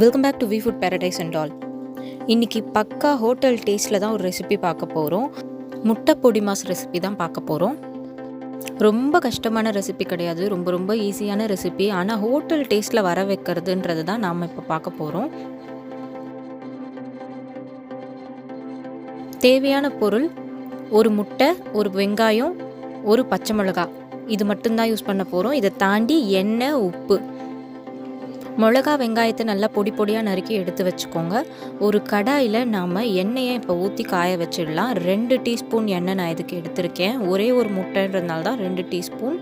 Welcome back to V food paradise and all இன்றைக்கி பக்கா hotel டேஸ்ட்டில் தான் ஒரு ரெசிபி பார்க்க போகிறோம் முட்டை பொடி மாஸ் ரெசிபி தான் பார்க்க போகிறோம் ரொம்ப கஷ்டமான ரெசிபி கிடையாது. ரொம்ப ரொம்ப ஈஸியான ரெசிபி ஆனால் ஹோட்டல் டேஸ்ட்டில் வர வைக்கிறதுன்றது தான் நாம் இப்போ பார்க்க போகிறோம் தேவையான பொருள் ஒரு முட்டை ஒரு வெங்காயம் ஒரு பச்சை மிளகாய் இது மட்டும்தான் யூஸ் பண்ண போகிறோம் இதை தாண்டி எண்ணெய் உப்பு. மிளகா வெங்காயத்தை நல்லா பொடி பொடியாக நறுக்கி எடுத்து வச்சுக்கோங்க. ஒரு கடாயில் நாம் எண்ணெயை இப்போ ஊற்றி காய வச்சிடலாம். ரெண்டு டீஸ்பூன் எண்ணெய் நான் இதுக்கு எடுத்திருக்கேன். ஒரே ஒரு முட்டைன்றதுனால தான் ரெண்டு டீஸ்பூன்.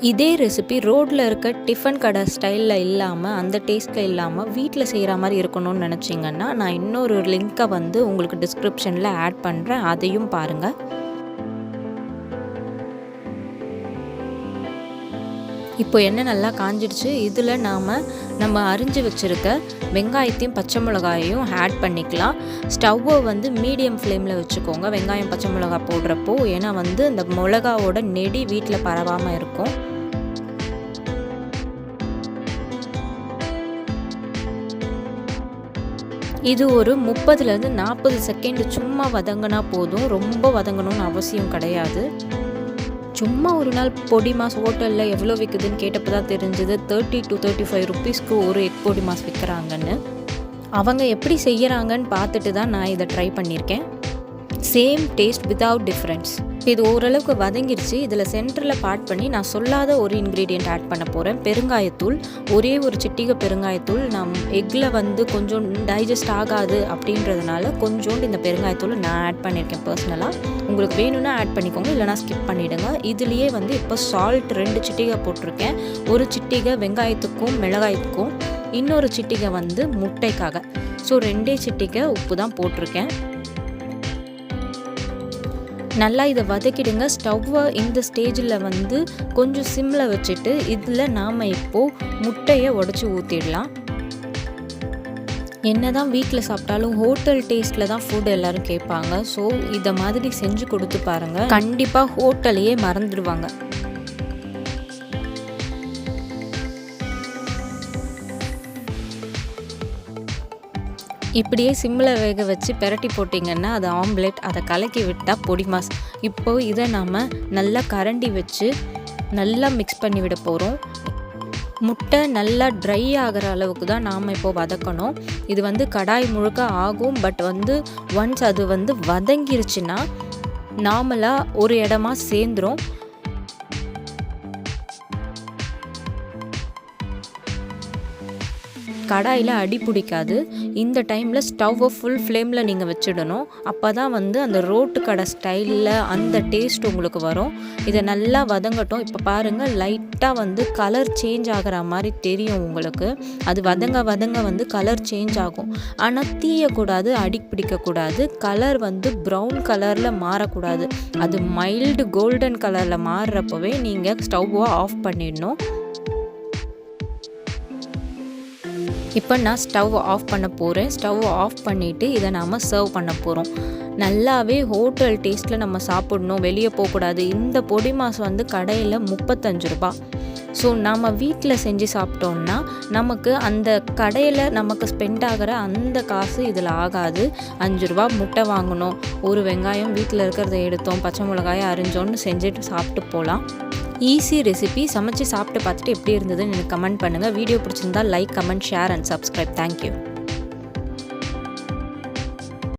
இதே ரெசிபி ரோட்டில் இருக்க டிஃபன் கடை ஸ்டைலில் இல்லாமல் அந்த டேஸ்ட்டில் இல்லாமல் வீட்டில் செய்கிற மாதிரி இருக்கணும்னு நினச்சிங்கன்னா நான் இன்னொரு லிங்க்கை வந்து உங்களுக்கு டிஸ்கிரிப்ஷனில் ஆட் பண்ணுறேன் அதையும் பாருங்கள் இப்போ எண்ணெய் நல்லா காஞ்சிடுச்சு. இதில் நாம் நம்ம அரிஞ்சு வச்சுருக்க வெங்காயத்தையும் பச்சை மிளகாயையும் ஆட் பண்ணிக்கலாம். ஸ்டவ்வை வந்து மீடியம் ஃப்ளேமில் வச்சுக்கோங்க. வெங்காயம் பச்சை மிளகாய் போடுறப்போ ஏன்னா வந்து இந்த மிளகாவோட நெடி வீட்டில் பரவாமல் இருக்கும். இது ஒரு முப்பதுலேருந்து நாற்பது செகண்ட் சும்மா வதங்கினா போதும். ரொம்ப வதங்கணும்னு அவசியம் கிடையாது. சும்மா ஒரு நாள் பொடி மாஸ் ஹோட்டலில் எவ்வளோ விற்குதுன்னு கேட்டப்போ தான் தெரிஞ்சது. தேர்ட்டி டு தேர்ட்டி ஃபைவ் ருபீஸ்க்கு ஒரு எக் பொடி மாஸ் விற்கிறாங்கன்னு அவங்க எப்படி செய்கிறாங்கன்னு பார்த்துட்டு தான் நான் இதை ட்ரை பண்ணியிருக்கேன். சேம் டேஸ்ட் வித்தவுட் டிஃப்ரென்ஸ் இது ஓரளவுக்கு வதங்கிருச்சு. இதில் சென்டரில் பாட் பண்ணி நான் சொல்லாத ஒரு இன்க்ரீடியண்ட் ஆட் பண்ண போகிறேன் பெருங்காயத்தூள். ஒரே ஒரு சிட்டிகை பெருங்காயத்தூள். நான் எக்கில் வந்து கொஞ்சம் டைஜஸ்ட் ஆகாது அப்படின்றதுனால கொஞ்சோண்டு இந்த பெருங்காயத்தூள் நான் ஆட் பண்ணியிருக்கேன் பர்சனலாக உங்களுக்கு வேணும்னா ஆட் பண்ணிக்கோங்க. இல்லைனா ஸ்கிப் பண்ணிவிடுங்க இதுலேயே வந்து இப்போ சால்ட் ரெண்டு சிட்டிகை போட்டிருக்கேன். ஒரு சிட்டிகை வெங்காயத்துக்கும் மிளகாயத்துக்கும் இன்னொரு சிட்டிகை வந்து முட்டைக்காக. ஸோ ரெண்டே சிட்டிகை உப்பு தான் போட்டிருக்கேன். நல்லா இதை வதக்கிடுங்க. ஸ்டவ்வை இந்த ஸ்டேஜில் வந்து கொஞ்சம் சிம்மில் வச்சுட்டு இதில் நாம் இப்போது முட்டையை உடச்சி ஊற்றிடலாம் என்ன தான் வீட்டில் சாப்பிட்டாலும் ஹோட்டல் டேஸ்ட்டில் தான் ஃபுட் எல்லோரும் கேட்பாங்க. ஸோ இதை மாதிரி செஞ்சு கொடுத்து பாருங்கள் கண்டிப்பாக ஹோட்டலையே மறந்துடுவாங்க. இப்படியே சிம்மில் வேக வச்சு பெரட்டி போட்டிங்கன்னா அது ஆம்லெட் அதை கலக்கி விட்டால் பொடி மாஸ். இப்போது இதை நாம் நல்லா கரண்டி வச்சு நல்லா மிக்ஸ் பண்ணி விட போகிறோம் முட்டை நல்லா ட்ரை ஆகிற அளவுக்கு தான் நாம் இப்போது வதக்கணும். இது வந்து கடாய் முழுக்க ஆகும் பட் வந்து ஒன்ஸ் அது வந்து வதங்கிருச்சுன்னா நார்மலாக ஒரு இடமா சேர்ந்துடும் கடாயில் அடி பிடிக்காது. இந்த டைமில் ஸ்டவ்வை ஃபுல் ஃப்ளேமில் நீங்கள் வச்சிடணும். அப்போ தான் வந்து அந்த ரோட்டு கடை ஸ்டைலில் அந்த டேஸ்ட் உங்களுக்கு வரும். இதை நல்லா வதங்கட்டும். இப்போ பாருங்கள் லைட்டாக வந்து கலர் சேஞ்ச் ஆகிற மாதிரி தெரியும் உங்களுக்கு. அது வதங்க வதங்க வந்து கலர் சேஞ்ச் ஆகும். ஆனால் தீயக்கூடாது அடி பிடிக்கக்கூடாது. கலர் வந்து ப்ரௌன் கலரில் மாறக்கூடாது. அது மைல்டு கோல்டன் கலரில் மாறுறப்பவே நீங்கள் ஸ்டவ்வை ஆஃப் பண்ணிடணும். இப்போ நான் ஸ்டவ் ஆஃப் பண்ண போகிறேன் ஸ்டவ் ஆஃப் பண்ணிவிட்டு இதை நாம் சர்வ் பண்ண போகிறோம் நல்லாவே ஹோட்டல் டேஸ்ட்டில் நம்ம சாப்பிடணும். வெளியே போகக்கூடாது. இந்த பொடி மாதம் வந்து கடையில் முப்பத்தஞ்சு ரூபா. ஸோ நம்ம வீட்டில் செஞ்சு சாப்பிட்டோம்னா நமக்கு அந்த கடையில் நமக்கு ஸ்பெண்ட் ஆகிற அந்த காசு இதில் ஆகாது. அஞ்சு ரூபா முட்டை வாங்கணும். ஒரு வெங்காயம் வீட்டில் இருக்கிறத எடுத்தோம். பச்சை மிளகாயை அரிஞ்சோன்னு செஞ்சுட்டு சாப்பிட்டு போகலாம் ஈஸி ரெசிபி சமைச்சு சாப்பிட்டு பார்த்துட்டு எப்படி இருந்ததுன்னு எனக்கு கமெண்ட் பண்ணுங்கள் வீடியோ பிடிச்சிருந்தா like comment share and subscribe thank you